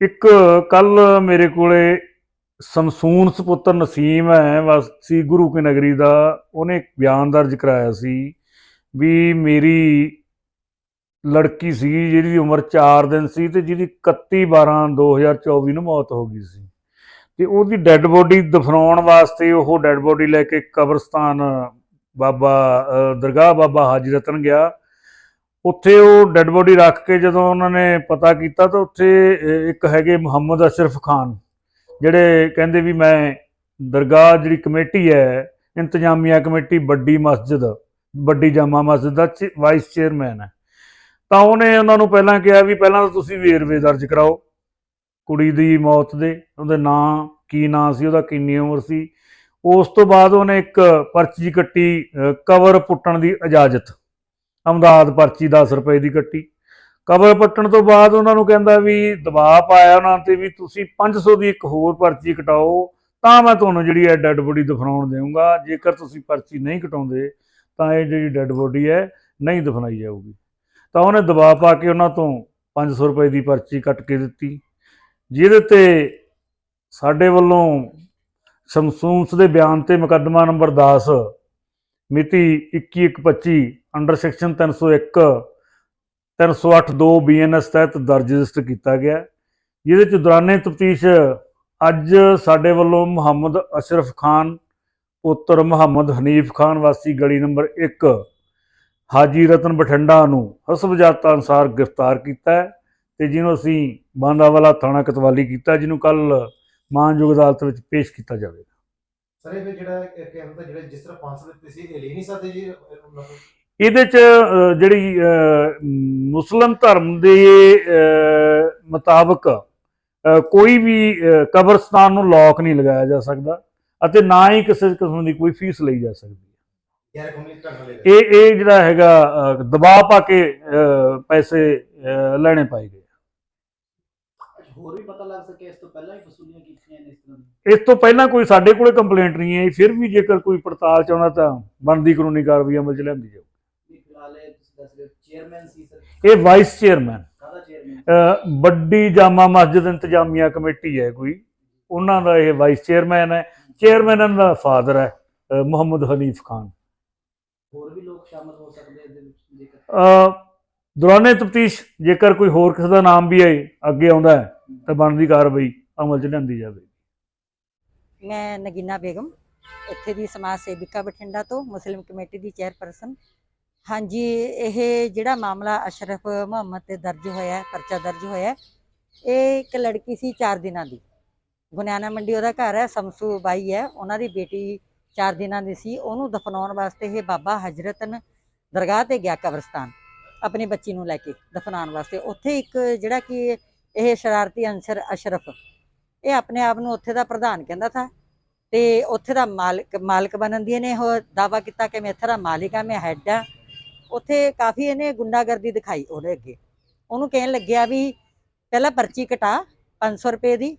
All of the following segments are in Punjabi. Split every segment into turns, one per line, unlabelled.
ਇੱਕ ਕੱਲ ਮੇਰੇ ਕੋਲੇ ਸਮਸੂਨ ਸੁਪੁੱਤਰ ਨਸੀਮ ਹੈ, ਵਾਸੀ ਗੁਰੂ ਕੀ ਨਗਰੀ ਦਾ। ਉਹਨੇ ਇੱਕ ਬਿਆਨ ਦਰਜ ਕਰਾਇਆ ਸੀ ਵੀ ਮੇਰੀ ਲੜਕੀ ਸੀ, ਜਿਹਦੀ ਉਮਰ 4 ਦਿਨ ਸੀ ਤੇ ਜਿਹਦੀ 31 12 2024 ਨੂੰ ਮੌਤ ਹੋ ਗਈ ਸੀ। ਤੇ ਉਹਦੀ ਡੈੱਡ ਬੋਡੀ ਦਫਨਾਉਣ ਵਾਸਤੇ ਉਹ ਡੈੱਡ ਬੋਡੀ ਲੈ ਕੇ ਕਬਰਸਤਾਨ ਬਾਬਾ ਦਰਗਾਹ ਬਾਬਾ ਹਾਜੀ ਰਤਨ ਗਿਆ। ਉੱਥੇ ਉਹ ਡੈੱਡ ਬੋਡੀ ਰੱਖ ਕੇ ਜਦੋਂ ਉਹਨਾਂ ਨੇ ਪਤਾ ਕੀਤਾ ਤਾਂ ਉੱਥੇ ਇੱਕ ਹੈਗੇ ਮੁਹੰਮਦ ਅਸ਼ਰਫ ਖਾਨ, ਜਿਹੜੇ ਕਹਿੰਦੇ ਵੀ ਮੈਂ ਦਰਗਾਹ ਜਿਹੜੀ ਕਮੇਟੀ ਹੈ, ਇੰਤਜ਼ਾਮੀਆ ਕਮੇਟੀ, ਵੱਡੀ ਮਸਜਿਦ, ਵੱਡੀ ਜਾਮਾ ਮਸਜਿਦ ਦਾ ਚ- ਵਾਈਸ ਚੇਅਰਮੈਨ ਹੈ। ਤਾਂ ਉਹਨੇ ਉਹਨਾਂ ਨੂੰ ਪਹਿਲਾਂ ਕਿਹਾ ਵੀ ਪਹਿਲਾਂ ਤਾਂ ਤੁਸੀਂ ਵੇਰਵੇ ਦਰਜ ਕਰਾਓ, ਕੁੜੀ ਦੀ ਮੌਤ ਦੇ, ਉਹਦੇ ਨਾਂ, ਕੀ ਨਾਂ ਸੀ, ਉਹਦਾ ਕਿੰਨੀ ਉਮਰ ਸੀ। ਉਸ ਤੋਂ ਬਾਅਦ ਉਹਨੇ ਇੱਕ ਪਰਚੀ ਕੱਟੀ ਕਵਰ ਪੁੱਟਣ ਦੀ ਇਜਾਜ਼ਤ। ਅਮਦਾਦ ਪਰਚੀ 10 ਰੁਪਏ ਦੀ ਕੱਟੀ। ਕਬਰ ਪੱਟਣ ਤੋਂ ਬਾਅਦ ਉਹਨਾਂ ਨੂੰ ਕਹਿੰਦਾ ਵੀ ਦਬਾਅ ਪਾਇਆ ਉਹਨਾਂ ਤੇ ਵੀ ਤੁਸੀਂ 500 ਦੀ ਇੱਕ ਹੋਰ ਪਰਚੀ ਕਟਾਓ, ਤਾਂ ਮੈਂ ਤੁਹਾਨੂੰ ਜਿਹੜੀ ਹੈ ਡੈੱਡ ਬੋਡੀ ਦਫਨਾਉਣ ਦੇਵਾਂਗਾ ਜੇਕਰ ਤੁਸੀਂ ਪਰਚੀ ਨਹੀਂ ਕਟਾਉਂਦੇ, ਤਾਂ ਇਹ ਜਿਹੜੀ ਡੈੱਡ ਬੋਡੀ ਹੈ, ਨਹੀਂ ਦਫਨਾਈ ਜਾਊਗੀ। ਤਾਂ ਉਹਨੇ ਦਬਾਅ ਪਾ ਕੇ ਉਹਨਾਂ ਤੋਂ 500 ਰੁਪਏ ਦੀ ਪਰਚੀ ਕੱਟ ਕੇ ਦਿੱਤੀ। ਜਿਹਦੇ ਤੇ ਸਾਡੇ ਵੱਲੋਂ ਸ਼ਮਸੂਨਸ ਦੇ ਬਿਆਨ ਤੇ ਮੁਕੱਦਮਾ ਨੰਬਰ 10 ਮਿਤੀ 2125 ਅੰਡਰ ਸੈਕਸ਼ਨ 301 308 2 ਬੀਐਨਐਸ ਤਹਿਤ ਦਰਜ ਰਜਿਸਟਰ ਕੀਤਾ ਗਿਆ ਜਿਹਦੇ ਚ ਦੌਰਾਨੇ ਤਫਤੀਸ਼ ਅੱਜ ਸਾਡੇ ਵੱਲੋਂ ਮੁਹੰਮਦ ਅਸ਼ਰਫ ਖਾਨ, ਪੁੱਤਰ ਮੁਹੰਮਦ ਹਨੀਫ ਖਾਨ, ਵਾਸੀ ਗਲੀ ਨੰਬਰ 1 ਹਾਜੀ ਰਤਨ ਬਠਿੰਡਾ ਨੂੰ ਹਸਬਜਾਤਾ ਅਨਸਾਰ ਗ੍ਰਿਫਤਾਰ ਕੀਤਾ ਹੈ ਤੇ ਜਿਹਨੂੰ ਅਸੀਂ ਬਾਂਦਾਵਾਲਾ ਥਾਣਾ ਕਤਵਾਲੀ ਕੀਤਾ, ਜਿਹਨੂੰ ਕੱਲ ਮਾਨਯੋਗ ਅਦਾਲਤ ਵਿੱਚ ਪੇਸ਼ ਕੀਤਾ ਜਾਵੇਗਾ।
ਸਰ ਇਹ ਫਿਰ ਜਿਹੜਾ ਇਹ ਕਹਿੰਦਾ ਜਿਹੜਾ ਜਿਸ ਤਰ੍ਹਾਂ 500 ਦਿੱਤੇ ਸੀ ਇਹ ਲੈ ਨਹੀਂ ਸਕਦੇ ਜੀ ਉਹਨਾਂ ਨੂੰ?
ਇਹਦੇ ਚ ਅ, ਜਿਹੜੀ ਅ, ਮੁਸਲਮ ਧਰਮ ਦੇ ਅ, ਮੁਤਾਬਕ ਅ, ਕੋਈ ਵੀ ਅ, ਕਬਰਸਤਾਨ ਨੂੰ ਲੋਕ ਨਹੀਂ ਲਗਾਇਆ ਜਾ ਸਕਦਾ ਅਤੇ ਨਾ ਹੀ ਕਿਸੇ ਕਿਸਮ ਦੀ ਕੋਈ ਫੀਸ ਲਈ ਜਾ ਸਕਦੀ
ਗੈਰ ਕਾਨੂੰਨੀ ਢੰਗ ਨਾਲ ਲੈ
ਇਹ ਇਹ ਜਿਹੜਾ ਹੈਗਾ ਅ, ਦਬਾਅ ਪਾ ਕੇ ਅ, ਪੈਸੇ ਅ, ਲੈਣੇ ਪਾਏ ਗਏ।
ਹੋਰ ਵੀ ਪਤਾ ਲੱਗ ਸਕੇ ਇਸ ਤੋਂ ਪਹਿਲਾਂ ਹੀ ਵਸੂਲੀਆਂ ਕੀਤੀਆਂ ਨੇ ਇਸ ਤਰ੍ਹਾਂ ਦੀਆਂ।
ਇਸ ਤੋਂ ਪਹਿਲਾਂ ਕੋਈ ਸਾਡੇ ਕੋਲੇ ਕੰਪਲੇਂਟ ਨਹੀਂ ਆਈ ਫਿਰ ਵੀ ਜੇਕਰ ਕੋਈ ਪੜਤਾਲ ਚਾਹੁੰਦਾ ਤਾਂ ਬਣਦੀ ਕਾਨੂੰਨੀ ਕਾਰਵਾਈ ਅਮਲ ਚ ਲਿਆਂਦੀ ਜਾਊ
ਵੀ ਫਿਲਹਾਲ ਇਹ ਤੁਸੀਂ ਦੱਸ ਰਹੇ ਚੇਅਰਮੈਨ ਸੀ ਸਰ।
ਇਹ ਵਾਈਸ ਚੇਅਰਮੈਨ
ਕਾਹਦਾ ਚੇਅਰਮੈਨ
ਅ, ਵੱਡੀ ਜਾਮਾ ਮਸਜਿਦ ਇੰਤਜ਼ਾਮੀਆ ਕਮੇਟੀ ਹੈ ਕੋਈ। ਉਹਨਾਂ ਦਾ ਇਹ ਵਾਈਸ ਚੇਅਰਮੈਨ ਹੈ। ਚੇਅਰਮੈਨ ਦਾ ਫਾਦਰ ਹੈ ਅ, ਮੁਹੰਮਦ ਹਨੀਫ ਖਾਨ।
ਹੋਰ ਵੀ ਲੋਕ ਸ਼ਾਮਲ ਹੋ ਸਕਦੇ ਇਹਦੇ ਵਿੱਚ ਜੇਕਰ
ਅ, ਦੌਰਾਨੇ ਤਫਤੀਸ਼ ਜੇਕਰ ਕੋਈ ਹੋਰ ਕਿਸੇ ਦਾ ਨਾਮ ਵੀ ਆਏ ਅੱਗੇ ਆਉਂਦਾ ਹੈ ਤਾਂ ਬਣਦੀ ਕਾਰਵਾਈ ਅਮਲ ਚ ਲਿਆਂਦੀ ਜਾਵੇ।
ਮੈਂ ਨਗੀਨਾ ਬੇਗਮ ਇੱਥੇ ਦੀ ਸਮਾਜ ਸੇਵਿਕਾ ਬਠਿੰਡਾ ਤੋਂ ਮੁਸਲਿਮ ਕਮੇਟੀ ਦੀ ਚੇਅਰਪਰਸਨ। ਹਾਂਜੀ ਇਹ ਜਿਹੜਾ ਮਾਮਲਾ ਅਸ਼ਰਫ ਮੁਹੰਮਦ ਤੇ ਦਰਜ ਹੋਇਆ ਹੈ, ਪਰਚਾ ਦਰਜ ਹੋਇਆ ਹੈ, ਇਹ ਇੱਕ ਲੜਕੀ ਸੀ 4 ਦਿਨਾਂ ਦੀ। ਗੁਨਿਆਣਾ ਮੰਡੀ ਉਹਦਾ ਘਰ ਹੈ ਸਮਸੂ ਬਾਈ ਹੈ ਉਹਨਾਂ ਦੀ ਬੇਟੀ 4 ਦਿਨਾਂ ਦੀ ਸੀ। ਉਹਨੂੰ ਦਫਨਾਉਣ ਵਾਸਤੇ ਇਹ ਬਾਬਾ ਹਜਰਤਨ ਦਰਗਾਹ ਤੇ ਗਿਆ ਕਬਰਸਤਾਨ ਆਪਣੀ ਬੱਚੀ ਨੂੰ ਲੈ ਕੇ ਦਫਨਾਉਣ ਵਾਸਤੇ। ਉੱਥੇ ਇੱਕ ਜਿਹੜਾ ਕਿ ਇਹ ਸ਼ਰਾਰਤੀ ਅੰਸਰ ਅਸ਼ਰਫ। ਇਹ ਆਪਣੇ ਆਪ ਨੂੰ ਉੱਥੇ ਦਾ ਪ੍ਰਧਾਨ ਕਹਿੰਦਾ ਥਾ ਤੇ ਉੱਥੇ ਦਾ ਮਾਲਕ ਮਾਲਕ ਬਣਨ ਦੀ ਇਹਨੇ ਉਹ ਦਾਵਾ ਕੀਤਾ ਕਿ ਮੈਂ ਇੱਥੇ ਦਾ ਮਾਲਿਕ ਆ, ਮੈਂ ਹੈੱਡ ਆ। ਉੱਥੇ ਕਾਫੀ ਇਹਨੇ ਗੁੰਡਾਗਰਦੀ ਦਿਖਾਈ ਉਹਦੇ ਅੱਗੇ। ਉਹਨੂੰ ਕਹਿਣ ਲੱਗਿਆ ਵੀ ਪਹਿਲਾਂ ਪਰਚੀ ਕਟਾ 500 ਰੁਪਏ ਦੀ,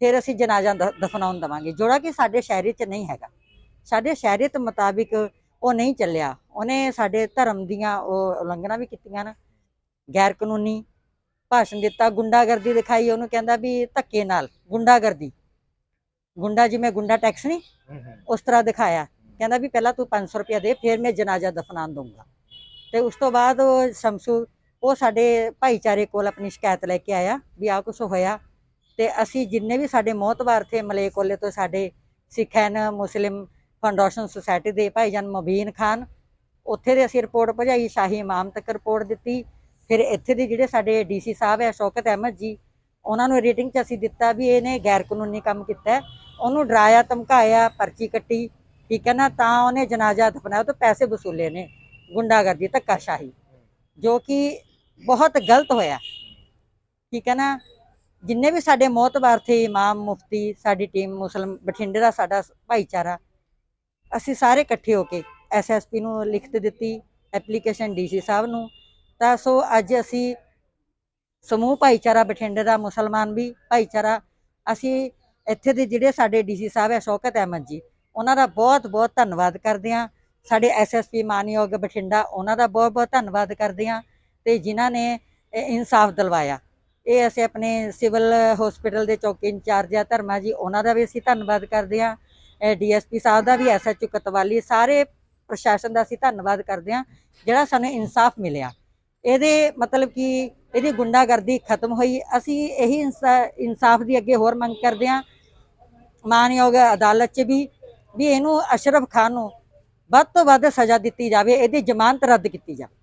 ਫਿਰ ਅਸੀਂ ਜਨਾਜ਼ਾ ਦਫਨਾਉਣ ਦਵਾਂਗੇ। ਜੋੜਾ ਕਿ ਸਾਡੇ ਸ਼ਹਿਰੀ 'ਚ ਨਹੀਂ ਹੈਗਾ। ਸਾਡੇ ਸ਼ਹਿਰੀਅਤ ਮੁਤਾਬਿਕ ਉਹ ਨਹੀਂ ਚੱਲਿਆ। ਉਹਨੇ ਸਾਡੇ ਧਰਮ ਦੀਆਂ ਉਹ ਉਲੰਘਣਾ ਵੀ ਕੀਤੀਆਂ ਨਾ। ਗੈਰ ਕਾਨੂੰਨੀ ਭਾਸ਼ਣ ਦਿੱਤਾ ਗੁੰਡਾਗਰਦੀ ਦਿਖਾਈ ਉਹਨੂੰ ਕਹਿੰਦਾ ਵੀ ਧੱਕੇ ਨਾਲ ਗੁੰਡਾਗਰਦੀ। ਗੁੰਡਾ ਜਿਵੇਂ ਗੁੰਡਾ ਟੈਕਸ ਨਹੀਂ ਉਸ ਤਰ੍ਹਾਂ ਦਿਖਾਇਆ। ਕਹਿੰਦਾ ਵੀ ਪਹਿਲਾਂ ਤੂੰ 500 ਰੁਪਇਆ ਦੇ ਫਿਰ ਮੈਂ ਜਨਾਜ਼ਾ ਦਫਨਾਨ ਦਊਂਗਾ। ਤੇ ਉਸ ਤੋਂ ਬਾਅਦ ਉਹ ਸ਼ਮਸੂ ਉਹ ਸਾਡੇ ਭਾਈਚਾਰੇ ਕੋਲ ਆਪਣੀ ਸ਼ਿਕਾਇਤ ਲੈ ਕੇ ਆਇਆ ਵੀ ਆ ਕੁਝ ਹੋਇਆ। ਤੇ ਅਸੀਂ ਜਿੰਨੇ ਵੀ ਸਾਡੇ ਮੋਹਤਬਾਰ ਥੇ ਮਲੇਕੋਲੇ ਤੋਂ ਸਾਡੇ Sikh and Muslim foundation society ਦੇ ਭਾਈਜਾਨ ਮਬੀਨ ਖਾਨ ਉੱਥੇ ਦੇ ਅਸੀਂ ਰਿਪੋਰਟ ਭਜਾਈ ਸ਼ਾਹੀ ਇਮਾਮ ਤੱਕ ਰਿਪੋਰਟ ਦਿੱਤੀ। ਫਿਰ ਇੱਥੇ ਦੇ ਜਿਹੜੇ ਸਾਡੇ ਡੀਸੀ ਸਾਹਿਬ ਹੈ, ਸ਼ੌਕਤ ਅਹਿਮਦ ਜੀ, ਉਹਨਾਂ ਨੂੰ ਰੇਟਿੰਗ 'ਚ ਅਸੀਂ ਦਿੱਤਾ ਵੀ ਇਹਨੇ ਗੈਰ ਕਾਨੂੰਨੀ ਕੰਮ ਕੀਤਾ ਉਹਨੂੰ ਡਰਾਇਆ, ਧਮਕਾਇਆ, ਪਰਚੀ ਕੱਟੀ, ਠੀਕ ਹੈ ਨਾ, ਤਾਂ ਉਹਨੇ ਜਨਾਜ਼ਾ ਦਫਨਾਇਆ ਉਹ ਤੋਂ ਪੈਸੇ ਵਸੂਲੇ ਨੇ, ਗੁੰਡਾਗਰਦੀ, ਧੱਕਾਸ਼ਾਹੀ, ਜੋ ਕਿ ਬਹੁਤ ਗਲਤ ਹੋਇਆ। ਠੀਕ ਹੈ ਨਾ, ਜਿੰਨੇ ਵੀ ਸਾਡੇ ਮੋਹਤਬਾਰ ਥੇ, ਇਮਾਮ, ਮੁਫਤੀ, ਸਾਡੀ ਟੀਮ ਮੁਸਲਮ ਬਠਿੰਡੇ ਦਾ ਸਾਡਾ ਭਾਈਚਾਰਾ, ਅਸੀਂ ਸਾਰੇ ਇਕੱਠੇ ਹੋ ਕੇ ਐਸਐਸਪੀ ਨੂੰ ਲਿਖਤ ਦਿੱਤੀ ਐਪਲੀਕੇਸ਼ਨ ਡੀਸੀ ਸਾਹਿਬ ਨੂੰ ਤਾਂ ਸੋ ਅੱਜ ਅਸੀਂ ਸਮੂਹ ਭਾਈਚਾਰਾ ਬਠਿੰਡੇ ਦਾ ਮੁਸਲਮਾਨ ਵੀ ਭਾਈਚਾਰਾ, ਅਸੀਂ ਇੱਥੇ ਦੇ ਜਿਹੜੇ ਸਾਡੇ ਡੀਸੀ ਸਾਹਿਬ ਹੈ ਸ਼ੌਕਤ ਅਹਿਮਦ ਜੀ, ਉਹਨਾਂ ਦਾ ਬਹੁਤ ਬਹੁਤ ਧੰਨਵਾਦ ਕਰਦੇ ਹਾਂ। ਸਾਡੇ ਐਸਐਸਪੀ ਮਾਨਯੋਗ ਬਠਿੰਡਾ, ਉਹਨਾਂ ਦਾ ਬਹੁਤ ਬਹੁਤ ਧੰਨਵਾਦ ਕਰਦੇ ਹਾਂ ਤੇ ਜਿਨ੍ਹਾਂ ਨੇ ਇਨਸਾਫ ਦਿਲਵਾਇਆ। ਇਹ ਅਸੀਂ ਆਪਣੇ ਸਿਵਲ ਹਸਪੀਟਲ ਦੇ ਚੌਕੀ ਇੰਚਾਰਜ ਆ ਧਰਮਾ ਜੀ, ਉਹਨਾਂ ਦਾ ਵੀ ਅਸੀਂ ਧੰਨਵਾਦ ਕਰਦੇ ਹਾਂ। ਡੀਐਸਪੀ ਸਾਹਿਬ ਦਾ ਵੀ ਐਸਐਚਓ ਕਤਵਾਲੀ, ਸਾਰੇ ਪ੍ਰਸ਼ਾਸਨ ਦਾ ਅਸੀਂ ਧੰਨਵਾਦ ਕਰਦੇ ਹਾਂ, ਜਿਹੜਾ ਸਾਨੂੰ ਇਨਸਾਫ ਮਿਲਿਆ। ਇਹਦੇ ਮਤਲਬ ਕਿ ਇਹਦੀ ਗੁੰਡਾਗਰਦੀ ਖਤਮ ਹੋਈ। ਅਸੀਂ ਇਹੀ ਇਨਸਾ- ਇਨਸਾਫ ਦੀ ਅੱਗੇ ਹੋਰ ਮੰਗ ਕਰਦੇ ਹਾਂ। ਮਾਨਯੋਗ ਅਦਾਲਤ 'ਚ ਵੀ ਵੀ ਇਹਨੂੰ ਅਸ਼ਰਫ ਖਾਨ ਨੂੰ ਵੱਧ ਤੋਂ ਵੱਧ ਸਜ਼ਾ ਦਿੱਤੀ ਜਾਵੇ, ਇਹਦੀ ਜ਼ਮਾਨਤ ਰੱਦ ਕੀਤੀ ਜਾਵੇ।